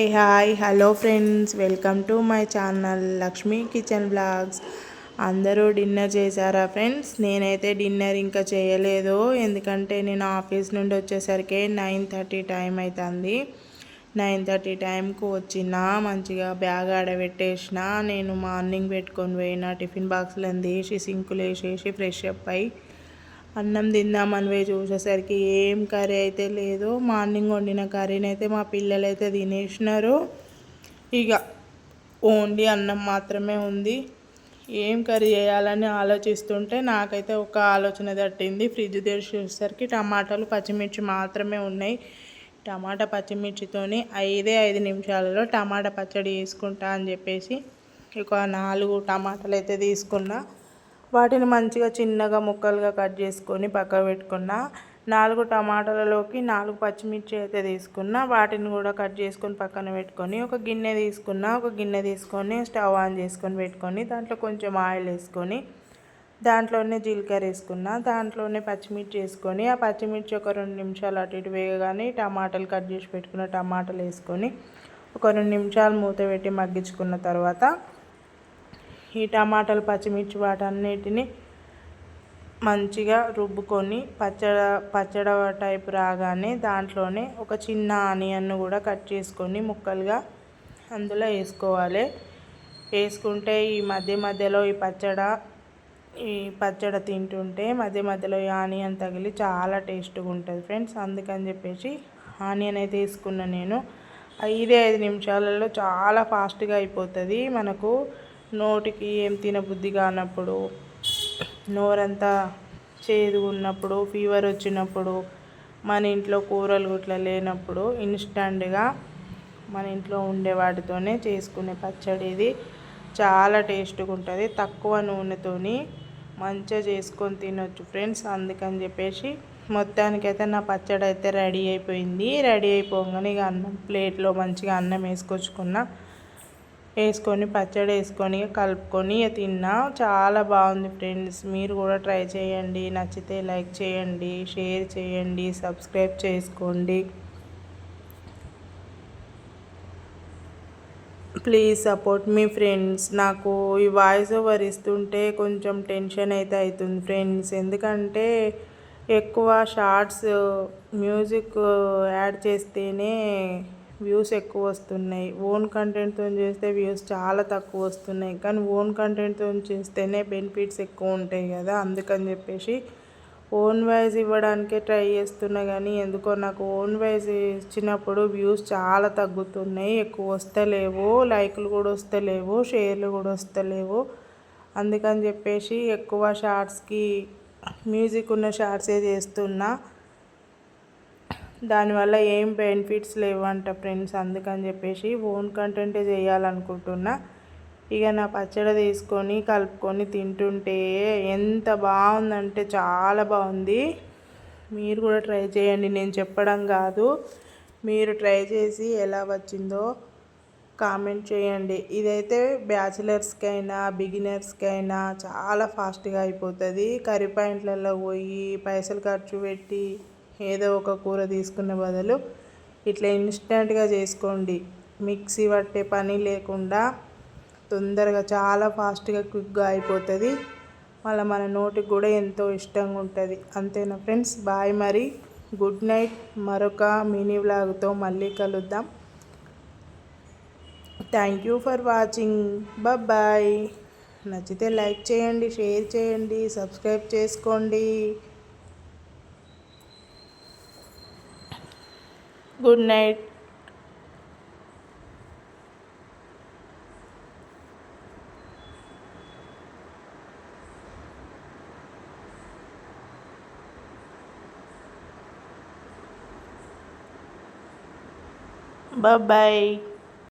Hey hi hello friends. Welcome to my channel Lakshmi kitchen blogs. అందరూ dinner చేశారా friends? నేనైతే dinner ఇంకా చేయలేదు. ఎందుకంటే నేను ఆఫీస్ నుండి వచ్చేసరికి నైన్ థర్టీ టైం అవుతుంది నైన్ థర్టీ టైంకు వచ్చిన మంచిగా బ్యాగ్ ఆడబెట్టేసిన నేను మార్నింగ్ పెట్టుకొని పోయిన టిఫిన్ బాక్స్లో తీసి సింకులు వేసేసి ఫ్రెష్ అప్ అయ్యి అన్నం తిందామని పోయి చూసేసరికి ఏం కర్రీ అయితే లేదు మార్నింగ్ వండిన కర్రీని అయితే మా పిల్లలు అయితే తినేసినారు. ఇక ఓన్లీ అన్నం మాత్రమే ఉంది. ఏం కర్రీ చేయాలని ఆలోచిస్తుంటే నాకైతే ఒక ఆలోచన తట్టింది. ఫ్రిడ్జ్ తెరిచేసరికి టమాటాలు పచ్చిమిర్చి మాత్రమే ఉన్నాయి. టమాటా పచ్చిమిర్చితోని ఐదే ఐదు నిమిషాలలో టమాటా పచ్చడి వేసుకుంటా అని చెప్పేసి ఒక నాలుగు టమాటాలు అయితే తీసుకున్నా. వాటిని మంచిగా చిన్నగా ముక్కలుగా కట్ చేసుకొని పక్క పెట్టుకున్న నాలుగు టమాటాలలోకి నాలుగు పచ్చిమిర్చి అయితే తీసుకున్న వాటిని కూడా కట్ చేసుకొని పక్కన పెట్టుకొని ఒక గిన్నె తీసుకున్న ఒక గిన్నె తీసుకొని స్టవ్ ఆన్ చేసుకొని పెట్టుకొని దాంట్లో కొంచెం ఆయిల్ వేసుకొని దాంట్లోనే జీలకర్ర వేసుకున్న దాంట్లోనే పచ్చిమిర్చి వేసుకొని ఆ పచ్చిమిర్చి ఒక రెండు నిమిషాలు అటు ఇటు వేయగానే టమాటాలు కట్ చేసి పెట్టుకున్న టమాటాలు వేసుకొని ఒక రెండు నిమిషాలు మూత పెట్టి మగ్గించుకున్న తర్వాత ఈ టమాటాలు పచ్చిమిర్చి వాటన్నిటిని మంచిగా రుబ్బుకొని పచ్చడ పచ్చడ టైపు రాగానే దాంట్లోనే ఒక చిన్న ఆనియన్ను కూడా కట్ చేసుకొని ముక్కలుగా అందులో వేసుకోవాలి. వేసుకుంటే ఈ మధ్య మధ్యలో ఈ పచ్చడ ఈ పచ్చడి తింటుంటే మధ్య మధ్యలో ఈ ఆనియన్ తగిలి చాలా టేస్ట్గా ఉంటుంది ఫ్రెండ్స్. అందుకని చెప్పేసి ఆనియన్ అయితే వేసుకున్నా నేను. ఐదే ఐదు నిమిషాలలో చాలా ఫాస్ట్గా అయిపోతుంది. మనకు నోటికి ఏం తినబుద్ధి కానప్పుడు నోరంతా చేదు ఉన్నప్పుడు ఫీవర్ వచ్చినప్పుడు మన ఇంట్లో కూరలు గుట్ల లేనప్పుడు ఇన్స్టంట్గా మన ఇంట్లో ఉండే వాటితోనే చేసుకునే పచ్చడి ఇది. చాలా టేస్ట్గా ఉంటుంది తక్కువ నూనెతోని మంచిగా చేసుకొని తినొచ్చు ఫ్రెండ్స్ అందుకని చెప్పేసి మొత్తానికైతే నా పచ్చడి అయితే రెడీ అయిపోయింది. రెడీ అయిపోగానే ఇక అన్నం ప్లేట్లో మంచిగా అన్నం వేసుకొచ్చుకున్నా. వేసుకొని పచ్చడి వేసుకొని కలుపుకొని తిన్నా. చాలా బాగుంది ఫ్రెండ్స్. మీరు కూడా ట్రై చేయండి. నచ్చితే లైక్ చేయండి షేర్ చేయండి సబ్స్క్రైబ్ చేసుకోండి. ప్లీజ్ సపోర్ట్ మీ ఫ్రెండ్స్. నాకు ఈ వాయిస్ ఓవర్ ఇస్తుంటే కొంచెం టెన్షన్ అయితే అవుతుంది ఫ్రెండ్స్. ఎందుకంటే ఎక్కువ షార్ట్స్ మ్యూజిక్ యాడ్ చేస్తేనే వ్యూస్ ఎక్కువ వస్తున్నాయి. ఓన్ కంటెంట్తో చేస్తే వ్యూస్ చాలా తక్కువ వస్తున్నాయి. కానీ ఓన్ కంటెంట్తో చేస్తేనే బెనిఫిట్స్ ఎక్కువ ఉంటాయి కదా. అందుకని చెప్పేసి ఓన్ వాయిస్ ఇవ్వడానికే ట్రై చేస్తున్నా కానీ ఎందుకో నాకు ఓన్ వాయిస్ ఇచ్చినప్పుడు వ్యూస్ చాలా తగ్గుతున్నాయి. ఎక్కువ వస్తలేవు. లైక్లు కూడా వస్తలేవు. షేర్లు కూడా వస్తలేవు. అందుకని చెప్పేసి ఎక్కువ షార్ట్స్కి మ్యూజిక్ ఉన్న షార్ట్సే చేస్తున్నా. దానివల్ల ఏం బెనిఫిట్స్ లేవంట ఫ్రెండ్స్ అందుకని చెప్పేసి ఓన్ కంటెంటే చేయాలనుకుంటున్నా. ఇక నా పచ్చడి తీసుకొని కలుపుకొని తింటుంటే ఎంత బాగుందంటే చాలా బాగుంది. మీరు కూడా ట్రై చేయండి. నేను చెప్పడం కాదు. మీరు ట్రై చేసి ఎలా వచ్చిందో కామెంట్ చేయండి. ఇదైతే బ్యాచిలర్స్కైనా బిగినర్స్కైనా చాలా ఫాస్ట్గా అయిపోతుంది. కర్రీ పాయింట్లలో పోయి పైసలు ఖర్చు పెట్టి ఏదో ఒక కూర తీసుకునే బదులు ఇట్లా ఇన్స్టెంట్గా చేసుకోండి. మిక్సీ పట్టే పని లేకుండా తొందరగా చాలా ఫాస్ట్గా క్విక్గా అయిపోతుంది. మళ్ళీ మన నోటికి కూడా ఎంతో ఇష్టంగా ఉంటుంది. అంతేనా ఫ్రెండ్స్? బాయ్ మరి. Good night. మరొక మినీ వ్లాగ్తో మళ్ళీ కలుద్దాం. Thank you for watching. Bye. నచ్చితే లైక్ చేయండి షేర్ చేయండి సబ్స్క్రైబ్ చేసుకోండి. Good night Bye bye.